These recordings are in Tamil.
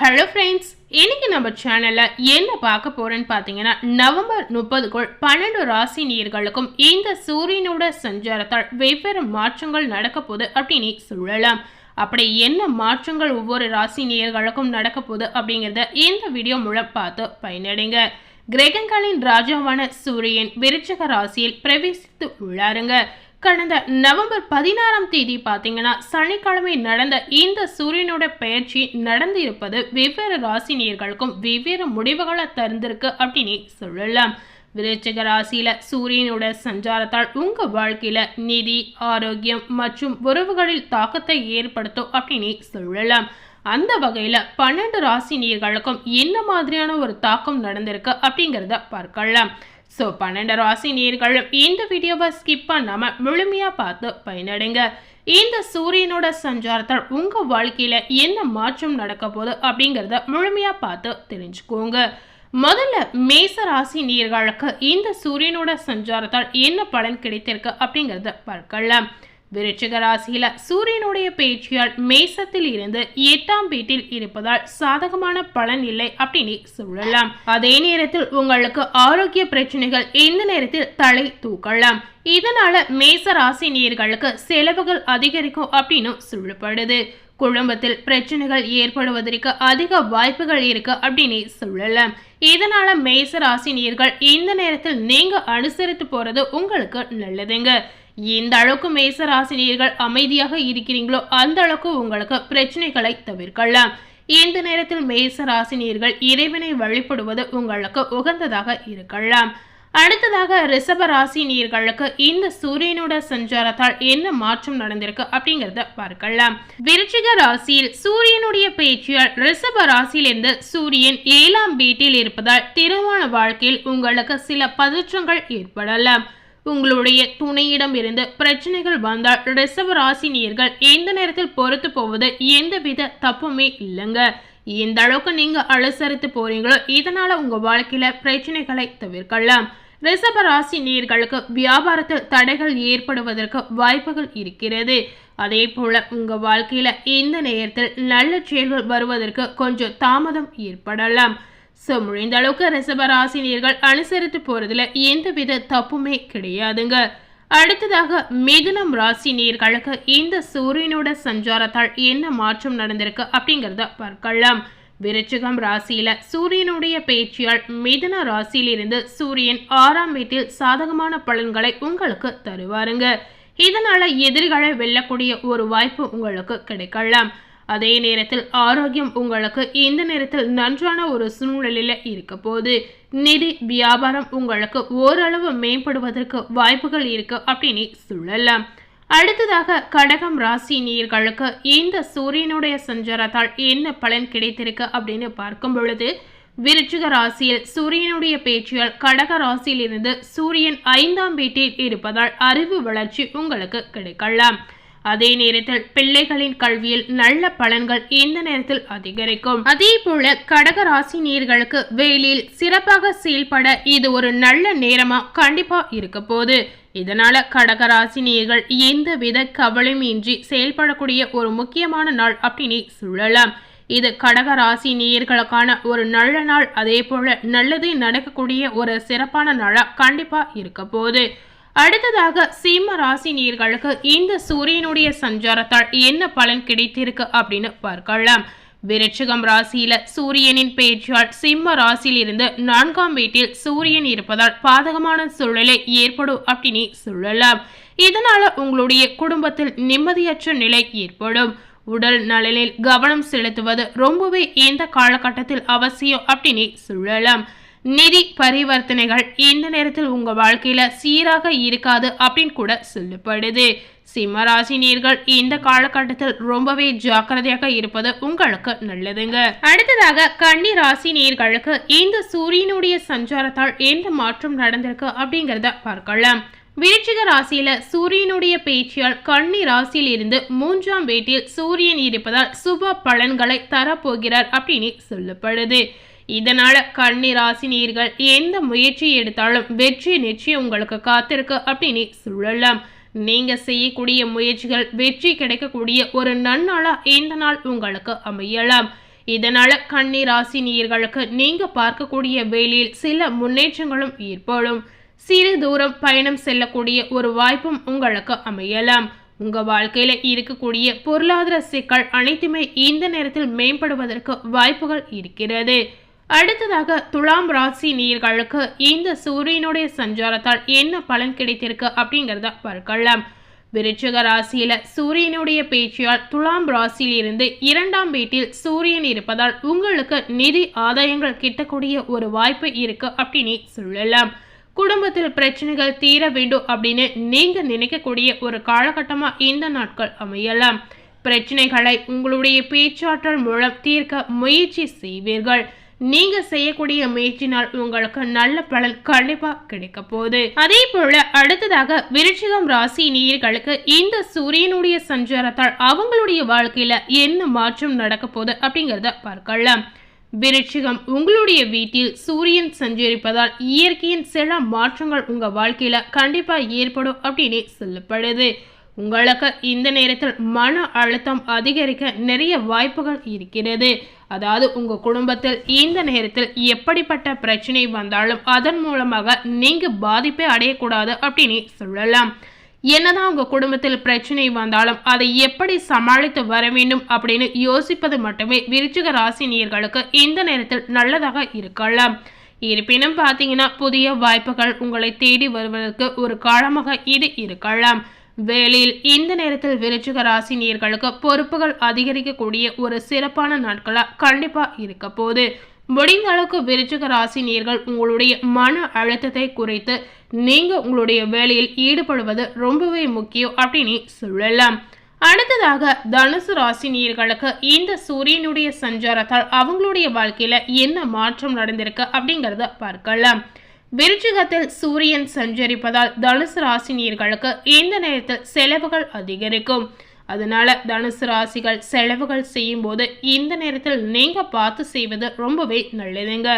ஹலோ ஃப்ரெண்ட்ஸ் இன்னைக்கு நம்ம சேனலில் என்ன பார்க்க போகிறேன்னு பார்த்தீங்கன்னா நவம்பர் முப்பதுக்குள் பன்னெண்டு ராசி நீர்களுக்கும் இந்த சூரியனோட சஞ்சாரத்தால் வெவ்வேறு மாற்றங்கள் நடக்க போகுது அப்படின்னு சொல்லலாம். அப்படி என்ன மாற்றங்கள் ஒவ்வொரு ராசி நேர்களுக்கும் நடக்க போகுது அப்படிங்கிறத இந்த வீடியோ மூலம் பார்த்து பயனடைங்க. கிரகங்களின் ராஜாவான சூரியன் விருச்சக ராசியில் பிரவேசித்து உள்ளாருங்க. கடந்த நவம்பர் பதினாறாம் தேதி பார்த்தீங்கன்னா சனிக்கிழமை நடந்த இந்த சூரியனோட பயிற்சி நடந்து இருப்பது வெவ்வேறு ராசினியர்களுக்கும் வெவ்வேறு முடிவுகளை தருந்திருக்கு அப்படின்னு சொல்லலாம். விருச்சிக ராசியில சூரியனோட சஞ்சாரத்தால் உங்க வாழ்க்கையில நிதி ஆரோக்கியம் மற்றும் உறவுகளில் தாக்கத்தை ஏற்படுத்தும் அப்படின்னு சொல்லலாம். அந்த வகையில பன்னெண்டு ராசி நீர்களுக்கும் என்ன மாதிரியான ஒரு தாக்கம் நடந்திருக்கு அப்படிங்கிறத பார்க்கலாம். ஸோ பன்னெண்டு ராசி நீர்களும் இந்த வீடியோவை ஸ்கிப் பண்ணாமல் முழுமையாக பார்த்து பயனடைங்க. இந்த சூரியனோட சஞ்சாரத்தால் உங்கள் வாழ்க்கையில் என்ன மாற்றம் நடக்க போகுது அப்படிங்கிறத முழுமையாக பார்த்து தெரிஞ்சுக்கோங்க. முதல்ல மேச ராசி நீர்களுக்கு இந்த சூரியனோட சஞ்சாரத்தால் என்ன பலன் கிடைத்திருக்கு அப்படிங்கிறத பார்க்கலாம். விருச்சிக ராசியில சூரியனுடைய பேச்சியால் மேசத்தில் இருந்து எட்டாம் வீட்டில் இருப்பதால் சாதகமான பலன் இல்லை அப்படின்னு சொல்லலாம். அதே நேரத்தில் உங்களுக்கு ஆரோக்கிய பிரச்சனைகள் எந்த நேரத்தில் தலை தூக்கலாம்? இதனால மேச ராசி நேர்களுக்கு செலவுகள் அதிகரிக்கும் அப்படின்னு சொல்லப்படுது. குடும்பத்தில் பிரச்சனைகள் ஏற்படுவதற்கு அதிக வாய்ப்புகள் இருக்கு அப்படின்னு சொல்லலாம். இதனால மேச ராசினியர்கள் இந்த நேரத்தில் நீங்க அனுசரித்து போறது உங்களுக்கு நல்லதுங்க. எந்த அளவுக்கு மேசராசினியர்கள் அமைதியாக இருக்கிறீங்களோ அந்த அளவுக்கு உங்களுக்கு பிரச்சனைகளை தவிர்க்கலாம். இந்த நேரத்தில் மேசராசினியர்கள் இறைவனை வழிபடுவது உங்களுக்கு உகந்ததாக இருக்கலாம். அடுத்ததாக ரிஷப ராசி நீர்களுக்கு இந்த சூரியனோட சஞ்சாரத்தால் என்ன மாற்றம் நடந்திருக்கு அப்படிங்கிறத பார்க்கலாம். விருச்சிக ராசியில் சூரியனுடைய பேச்சியால் ரிஷப ராசியிலிருந்து சூரியன் ஏழாம் வீட்டில் இருப்பதால் திருமண வாழ்க்கையில் உங்களுக்கு சில பதற்றங்கள் ஏற்படலாம். உங்களுடைய துணையிடம் இருந்து பிரச்சனைகள் வந்தால் ரிஷப ராசினியர்கள் எந்த நேரத்தில் பொறுத்து போவது எந்தவித தப்புமே இல்லைங்க. எந்த அளவுக்கு நீங்க அனுசரித்து போறீங்களோ இதனால உங்க வாழ்க்கையில பிரச்சனைகளை தவிர்க்கலாம். ரிஷப ராசி நீர்களுக்கு வியாபாரத்தில் தடைகள் ஏற்படுவதற்கு வாய்ப்புகள் இருக்கிறது. அதே போல உங்க வாழ்க்கையில இந்த நேரத்தில் நல்ல செயல்கள் வருவதற்கு கொஞ்சம் தாமதம் ஏற்படலாம். ஸோ முடிந்த அளவுக்கு ரிசபராசினியர்கள் அனுசரித்து போகிறதுல எந்தவித தப்புமே கிடையாதுங்க. அடுத்ததாக மிதுனம் ராசி நேர்களுக்கு இந்த சூரியனோட சஞ்சாரத்தால் என்ன மாற்றம் நடந்திருக்கு அப்படிங்கிறத பார்க்கலாம். விருச்சிகம் ராசியில சூரியனுடைய பேச்சியால் மிதுன ராசியிலிருந்து சூரியன் ஆறாம் வீட்டில் சாதகமான பலன்களை உங்களுக்கு தருவாருங்க. இதனால எதிரிகளை வெல்லக்கூடிய ஒரு வாய்ப்பு உங்களுக்கு கிடைக்கலாம். அதே நேரத்தில் ஆரோக்கியம் உங்களுக்கு இந்த நேரத்தில் நன்றான ஒரு சூழ்நிலையில் இருக்க போது நிதி வியாபாரம் உங்களுக்கு ஓரளவு மேம்படுவதற்கு வாய்ப்புகள் இருக்கு அப்படின்னு சொல்லலாம். அடுத்ததாக கடகம் ராசி நீர்களுக்கு இந்த சூரியனுடைய சஞ்சாரத்தால் என்ன பலன் கிடைத்திருக்கு அப்படின்னு பார்க்கும் பொழுது விருச்சிக ராசியில் சூரியனுடைய பேச்சியால் கடக ராசியிலிருந்து சூரியன் ஐந்தாம் வீட்டில் இருப்பதால் அறிவு வளர்ச்சி உங்களுக்கு கிடைக்கலாம். அதே நேரத்தில் பிள்ளைகளின் கல்வியில் நல்ல பலன்கள் இந்த நேரத்தில் அதிகரிக்கும்? அதே போல கடக ராசி நீர்களுக்கு வேலையில் சிறப்பாக செயல்பட இது ஒரு நல்ல நேரமா கண்டிப்பா இருக்க போகுது. இதனால கடகராசினியர்கள் எந்தவித எந்த வித கவலையும் இன்றி செயல்படக்கூடிய ஒரு முக்கியமான நாள் அப்படின்னு சொல்லலாம். இது கடக ராசி நேயர்களுக்கான ஒரு நல்ல நாள். அதே போல நல்லது நடக்கக்கூடிய ஒரு சிறப்பான நாளா கண்டிப்பா இருக்க போகுது. அடுத்ததாக சீம ராசி நீர்களுக்கு இந்த சூரியனுடைய சஞ்சாரத்தால் என்ன பலன் கிடைத்திருக்கு அப்படின்னு பார்க்கலாம். விருச்சிகம் ராசியில சூரியனின் பேச்சால் சிம்ம ராசியிலிருந்து நான்காம் வீட்டில் சூரியன் இருப்பதால் பாதகமான சூழலை ஏற்படும் அப்படின்னு சொல்லலாம். இதனால உங்களுடைய குடும்பத்தில் நிம்மதியற்ற நிலை ஏற்படும். உடல் நலனில் கவனம் செலுத்துவது ரொம்பவே இந்த காலகட்டத்தில் அவசியம் அப்படின்னு சொல்லலாம். நிதி பரிவர்த்தனைகள் இந்த நேரத்தில் உங்கள் வாழ்க்கையில் சீராக இருக்காது அப்படின்னு கூட சொல்லப்படுது. சிம்மராசினியர்கள் இந்த காலகட்டத்தில் ரொம்பவே ஜாக்கிரதையாக இருப்பது உங்களுக்கு நல்லதுங்க. அடுத்ததாக கன்னி ராசி நீர்களுக்கு இந்த சூரியனுடைய சஞ்சாரத்தால் எந்த மாற்றம் நடந்திருக்கு அப்படிங்கிறத பார்க்கலாம். விருச்சிக ராசியில சூரியனுடைய பேச்சியால் கன்னி ராசியில் இருந்து மூன்றாம் வீட்டில் சூரியன் இருப்பதால் சுப பலன்களை தரப்போகிறார் அப்படின்னு சொல்லப்படுது. இதனால கன்னி ராசி நீர்கள் எந்த முயற்சி எடுத்தாலும் வெற்றி நிச்சயம் உங்களுக்கு காத்திருக்கு அப்படின்னு சொல்லலாம். நீங்க செய்யக்கூடிய முயற்சிகள் வெற்றி கிடைக்கக்கூடிய ஒரு நன்னாளா இந்த நாள் உங்களுக்கு அமையலாம். இதனால கன்னி ராசி நேயர்களுக்கு நீங்க பார்க்கக்கூடிய வேலையில் சில முன்னேற்றங்களும் ஏற்படும். சிறு தூரம் பயணம் செல்லக்கூடிய ஒரு வாய்ப்பும் உங்களுக்கு அமையலாம். உங்க வாழ்க்கையில இருக்கக்கூடிய பொருளாதார சிக்கல் அனைத்துமே இந்த நேரத்தில் மேம்படுவதற்கு வாய்ப்புகள் இருக்கிறது. அடுத்ததாக துலாம் ராசி நீர்களுக்கு இந்த சூரியனுடைய சஞ்சாரத்தால் என்ன பலன் கிடைத்திருக்கு அப்படிங்கிறத பார்க்கலாம். விருச்சிக ராசியில சூரியனுடைய பேச்சியால் துலாம் ராசியிலிருந்து இரண்டாம் வீட்டில் சூரியன் இருப்பதால் உங்களுக்கு நிதி ஆதாயங்கள் கிட்டக்கூடிய ஒரு வாய்ப்பு இருக்கு அப்படின்னு சொல்லலாம். குடும்பத்தில் பிரச்சனைகள் தீர வேண்டும் அப்படின்னு நீங்க நினைக்கக்கூடிய ஒரு காலகட்டமா இந்த நாட்கள் அமையலாம். பிரச்சனைகளை உங்களுடைய பேச்சாற்றல் மூலம் தீர்க்க முயற்சி செய்வீர்கள். நீங்கள் செய்யக்கூடிய முயற்சினால் உங்களுக்கு நல்ல பலன் கண்டிப்பாக கிடைக்க போகுது. அதே போல அடுத்ததாக விருச்சிகம் ராசி நேயர்களுக்கு இந்த சூரியனுடைய சஞ்சாரத்தால் அவங்களுடைய வாழ்க்கையில் என்ன மாற்றம் நடக்க போகுது அப்படிங்கிறத பார்க்கலாம். விருட்சிகம் உங்களுடைய வீட்டில் சூரியன் சஞ்சரிப்பதால் இயற்கையின் சில மாற்றங்கள் உங்கள் வாழ்க்கையில் கண்டிப்பாக ஏற்படும் அப்படின்னு சொல்லப்படுது. உங்களுக்கு இந்த நேரத்தில் மன அழுத்தம் அதிகரிக்க நிறைய வாய்ப்புகள் இருக்கிறது. அதாவது உங்க குடும்பத்தில் இந்த நேரத்தில் எப்படிப்பட்ட பிரச்சனை வந்தாலும் அதன் மூலமாக நீங்க பாதிப்பை அடையக்கூடாது அப்படின்னு சொல்லலாம். என்னதான் உங்க குடும்பத்தில் பிரச்சனை வந்தாலும் அதை எப்படி சமாளித்து வர வேண்டும் அப்படின்னு யோசிப்பது மட்டுமே விருச்சிக ராசினியர்களுக்கு இந்த நேரத்தில் நல்லதாக இருக்கலாம். இருப்பினும் பார்த்தீங்கன்னா புதிய வாய்ப்புகள் உங்களை தேடி வருவதற்கு ஒரு காலமாக இது இருக்கலாம். வேலையில் இந்த நேரத்தில் விருச்சிக ராசினியர்களுக்கு பொறுப்புகள் அதிகரிக்கக்கூடிய ஒரு சிறப்பான நாட்களாக கண்டிப்பாக இருக்க போகுது. முடிந்த அளவுக்கு விருச்சிக ராசி நேர்கள் உங்களுடைய மன அழுத்தத்தை குறைத்து நீங்கள் உங்களுடைய வேலையில் ஈடுபடுவது ரொம்பவே முக்கியம் அப்படின்னு சொல்லலாம். அடுத்ததாக தனுசு ராசி நேர்களுக்கு இந்த சூரியனுடைய சஞ்சாரத்தால் அவங்களுடைய வாழ்க்கையில் என்ன மாற்றம் நடந்திருக்கு அப்படிங்கிறத பார்க்கலாம். விருச்சிகத்தில் சூரியன் சஞ்சரிப்பதால் தனுசு ராசினியர்களுக்கு இந்த நேரத்தில் செலவுகள் அதிகரிக்கும். அதனால தனுசு ராசிகள் செலவுகள் செய்யும் போது இந்த நேரத்தில் நீங்க பார்த்து செய்வது ரொம்பவே நல்லதுங்க.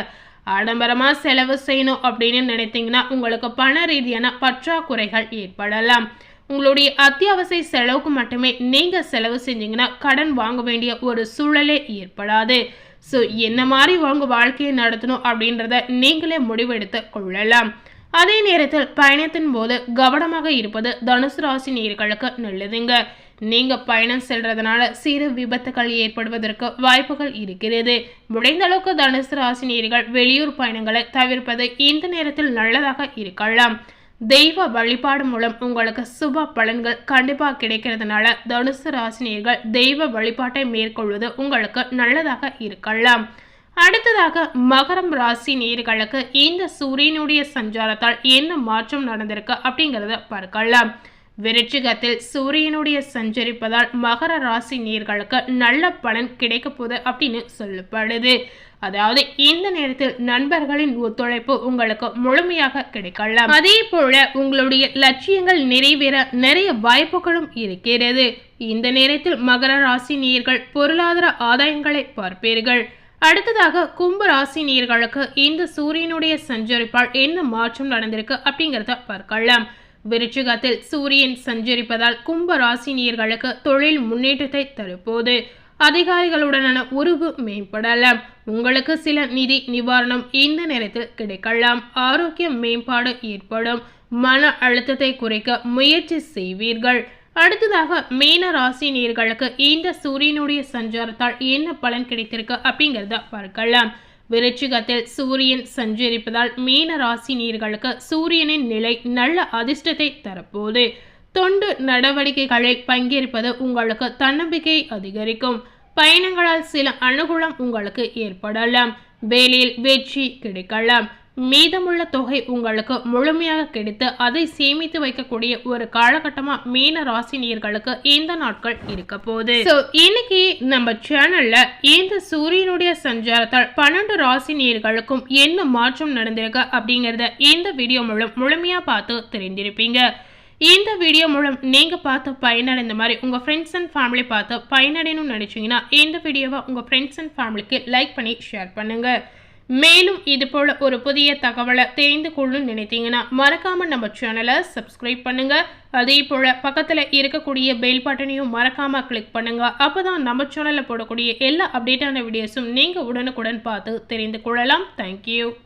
ஆடம்பரமாக செலவு செய்யணும் அப்படின்னு நினைத்தீங்கன்னா உங்களுக்கு பண ரீதியான பற்றாக்குறைகள் ஏற்படலாம். உங்களுடைய அத்தியாவசிய செலவுக்கு மட்டுமே நீங்கள் செலவு செஞ்சீங்கன்னா கடன் வாங்க வேண்டிய ஒரு சூழலே ஏற்படாது. ஸோ என்ன மாதிரி உங்கள் வாழ்க்கையை நடத்தணும் அப்படின்றத நீங்களே முடிவெடுத்து கொள்ளலாம். அதே நேரத்தில் பயணத்தின் போது கவனமாக இருப்பது தனுசு ராசி நேர்களுக்கு நல்லதுங்க. நீங்க பயணம் செல்றதுனால சிறு விபத்துகள் ஏற்படுவதற்கு வாய்ப்புகள் இருக்கிறது. முடிந்த அளவுக்கு தனுசு ராசி நேர்கள் வெளியூர் பயணங்களை தவிர்ப்பது இந்த நேரத்தில் நல்லதாக இருக்கலாம். தெய்வ வழிபாடு மூலம் உங்களுக்கு சுப பலன்கள் கண்டிப்பாக கிடைக்கிறதுனால தனுசு ராசினியர்கள் தெய்வ வழிபாட்டை மேற்கொள்வது உங்களுக்கு நல்லதாக இருக்கலாம். அடுத்ததாக மகரம் ராசி நேர்களுக்கு இந்த சூரியனுடைய சஞ்சாரத்தால் என்ன மாற்றம் நடந்திருக்கு அப்படிங்கிறத பார்க்கலாம். விருச்சிகத்தில் சூரியனுடைய சஞ்சரிப்பதால் மகர ராசி நேர்களுக்கு நல்ல பலன் கிடைக்க போகுது அப்படின்னு சொல்லப்படுது. அதாவது இந்த நேரத்தில் நண்பர்களின் ஒத்துழைப்பு உங்களுக்கு முழுமையாக கிடைக்கலாம். அதே போல உங்களுடைய லட்சியங்கள் நிறைவேற நிறைய வாய்ப்புகளும் இருக்கிறது. இந்த நேரத்தில் மகர ராசி நேர்கள் பொருளாதார ஆதாயங்களை பார்ப்பீர்கள். அடுத்ததாக கும்ப ராசி நேர்களுக்கு இந்த சூரியனுடைய சஞ்சரிப்பால் என்ன மாற்றம் நடந்திருக்கு அப்படிங்கிறத பார்க்கலாம். விருச்சிகத்தில் சூரியன் சஞ்சரிப்பதால் கும்ப ராசினியர்களுக்கு தொழில் முன்னேற்றத்தை தருப்போது அதிகாரிகளுடனான உறவு மேம்படலாம். உங்களுக்கு சில நிதி நிவாரணம் இந்த நேரத்தில் கிடைக்கலாம். ஆரோக்கிய மேம்பாடு ஏற்படும். மன அழுத்தத்தை குறைக்க முயற்சி செய்வீர்கள். அடுத்ததாக மீன ராசி நேர்களுக்கு இந்த சூரியனுடைய சஞ்சாரத்தால் என்ன பலன் கிடைத்திருக்கு அப்படிங்கிறத பார்க்கலாம். விருச்சிகத்தில் சூரியன் சஞ்சரிப்பதால் மீன ராசி நீர்களுக்கு சூரியனின் நிலை நல்ல அதிர்ஷ்டத்தை தரப்போது தொண்டு நடவடிக்கைகளில் பங்கேற்பது உங்களுக்கு தன்னம்பிக்கை அதிகரிக்கும். பயணங்களால் சில அனுகூலம் உங்களுக்கு ஏற்படலாம். வேலையில் வெற்றி கிடைக்கலாம். மீதமுள்ள தொகை உங்களுக்கு முழுமையாக கிடைத்து அதை சேமித்து வைக்கக்கூடிய ஒரு காலகட்டமா மீன ராசினியர்களுக்கு இந்த நாட்கள் இருக்க போகுது. ஸோ இன்னைக்கு நம்ம சேனல்ல இந்த சூரியனுடைய சஞ்சாரத்தால் பன்னெண்டு ராசினியர்களுக்கும் என்ன மாற்றம் நடந்திருக்கு அப்படிங்கிறத இந்த வீடியோ மூலம் முழுமையா பார்த்து தெரிந்திருப்பீங்க. இந்த வீடியோ மூலம் நீங்கள் பார்த்து பயனடைந்த மாதிரி உங்கள் ஃப்ரெண்ட்ஸ் அண்ட் ஃபேமிலி பார்த்து பயனடையணும்னு நினச்சிங்கன்னா இந்த வீடியோவை உங்கள் ஃப்ரெண்ட்ஸ் அண்ட் ஃபேமிலிக்கு லைக் பண்ணி ஷேர் பண்ணுங்கள் மேலும் இதுபோல் ஒரு புதிய தகவலை தெரிந்து கொள்ளணும்னு நினைத்தீங்கன்னா மறக்காமல் நம்ம சேனலை சப்ஸ்கிரைப் பண்ணுங்கள் அதே போல் பக்கத்தில் இருக்கக்கூடிய பெல் பட்டனையும் மறக்காமல் கிளிக் அப்போ தான் நம்ம சேனலில் போடக்கூடிய எல்லா அப்டேட்டான வீடியோஸும் நீங்கள் உடனுக்குடன் பார்த்து தெரிந்து கொள்ளலாம். தேங்க்யூ